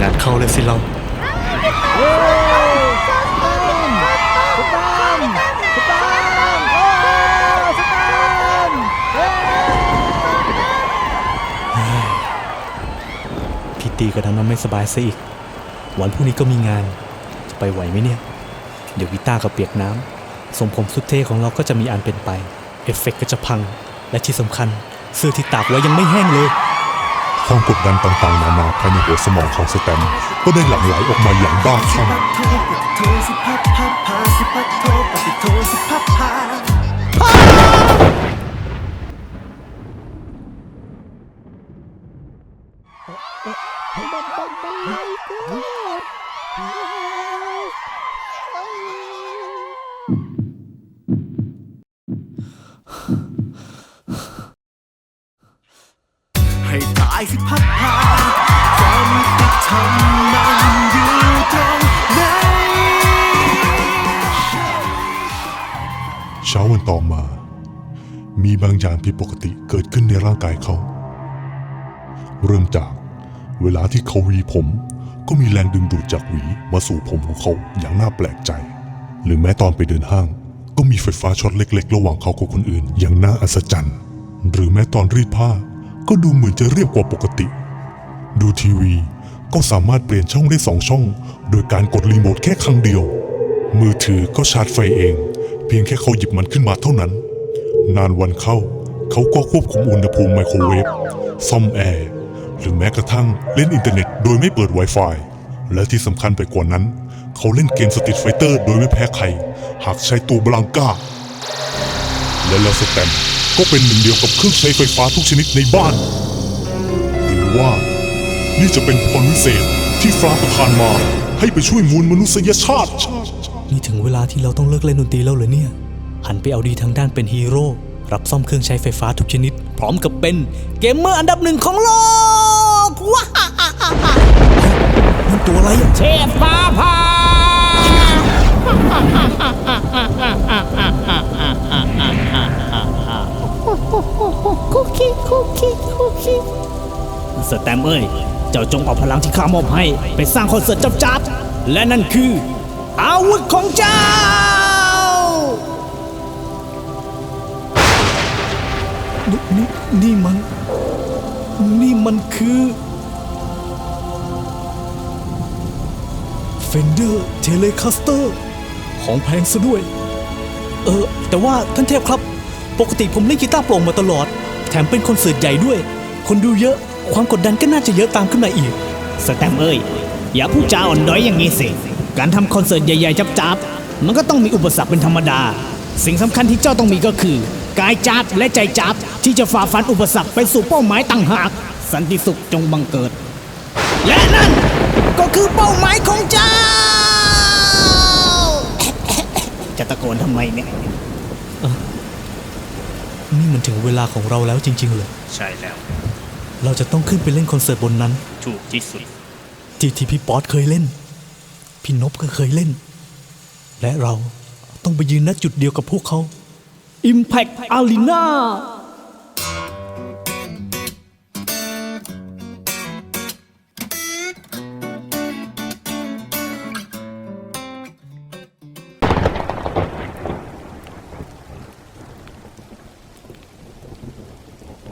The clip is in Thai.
งานเข้าเลยสิเราพี่ตีก็ทำน้ำไม่สบายซะอีก วันพรุ่งนี้ก็มีงาน จะไปไหวไหมเนี่ย เดี๋ยวกีตาก็เปียกน้ำทรงผมสุดเท่ของเราก็จะมีอันเป็นไป เอฟเฟกต์ก็จะพัง และที่สำคัญเสื้อที่ตากไว้ยังไม่แห้งเลย ความกดดันต่างๆ นานาภายในหัวสมองของสแตมก็ได้หลั่งไหลออกมาอย่างบ้าคลั่ง สิพับพาความยุติธรรมมันอยู่ตรงไหนเช้าวันต่อมา มีบางอย่างผิดปกติเกิดขึ้นในร่างกายเขา เริ่มจากเวลาที่เขาหวีผม ก็มีแรงดึงดูดจากหวีมาสู่ผมของเขาอย่างน่าแปลกใจ หรือแม้ตอนไปเดินห้าง ก็มีไฟฟ้าช็อตเล็ก ๆ ระหว่างเขากับคนอื่นอย่างน่าอัศจรรย์ หรือแม้ตอนรีดผ้า ก็ดูเหมือนจะเรียบกว่าปกติ ดูทีวีก็สามารถเปลี่ยนช่องได้สองช่อง โดยการกดรีโมทแค่ครั้งเดียว มือถือก็ชาร์จไฟเอง เพียงแค่เขาหยิบมันขึ้นมาเท่านั้น นานวันเข้า เขาก็ควบคุมอุณหภูมิไมโครเวฟซ่อมแอร์หรือแม้กระทั่งเล่นอินเทอร์เน็ตโดยไม่เปิด Wi-Fi และที่สำคัญไปกว่านั้น เขาเล่นเกมสตรีทไฟเตอร์โดยไม่แพ้ใคร หากใช้ตัวบลังกาและแล้วสแตม ก็เป็นหนึ่งเดียวกับเครื่องใช้ไฟฟ้าทุกชนิดในบ้าน หรือว่า นี่จะเป็นพรวิเศษที่ฟ้าประทานมาให้ไปช่วยมวลมนุษยชาติ นี่ถึงเวลาที่เราต้องเลิกเล่นดนตรีแล้วเหรอเนี่ย หันไปเอาดีทางด้านเป็นฮีโร่รับซ่อมเครื่องใช้ไฟฟ้าทุกชนิด พร้อมกับเป็นเกมเมอร์อันดับหนึ่งของโลกว้านั่นตัวอะไรอะเทพฟ้าผ่า คุกกี้คุกกี้คุกกี้สแตมป์เอ้ย เจ้าจงเอาพลังที่ข้ามอบให้ ไปสร้างคอนเสิร์ตจับจับๆและนั่นคือ อาวุธของเจ้า นี่นี่นี่มัน นี่มันคือ Fender Telecaster ของแพงซะด้วย เออ แต่ว่าท่านเทพครับ ปกติผมเล่นกีตาร์โปร่งมาตลอด แถมเป็นคอนเสิร์ตใหญ่ด้วย คนดูเยอะ ความกดดันก็น่าจะเยอะตามขึ้นมาอีก สแตมป์เอ้ย อย่าพูดจาอ่อนด้อยอย่างนี้สิ การทำคอนเสิร์ตใหญ่ๆจับๆ มันก็ต้องมีอุปสรรคเป็นธรรมดา สิ่งสำคัญที่เจ้าต้องมีก็คือ กายจับและใจจับที่จะฝ่าฟันอุปสรรคไปสู่เป้าหมายต่างหาก สันติสุขจงบังเกิด และนั่นก็คือเป้าหมายของเจ้า จะตะโกนทำไมเนี่ย นี่มันถึงเวลาของเราแล้วจริงๆเลย ใช่แล้ว เราจะต้องขึ้นไปเล่นคอนเสิร์ตบนนั้น ถูกที่สุด ที่ที่พี่ป๊อตเคยเล่น พี่นบก็เคยเล่น และเราต้องไปยืนณจุดเดียวกับพวกเขา Impact Arena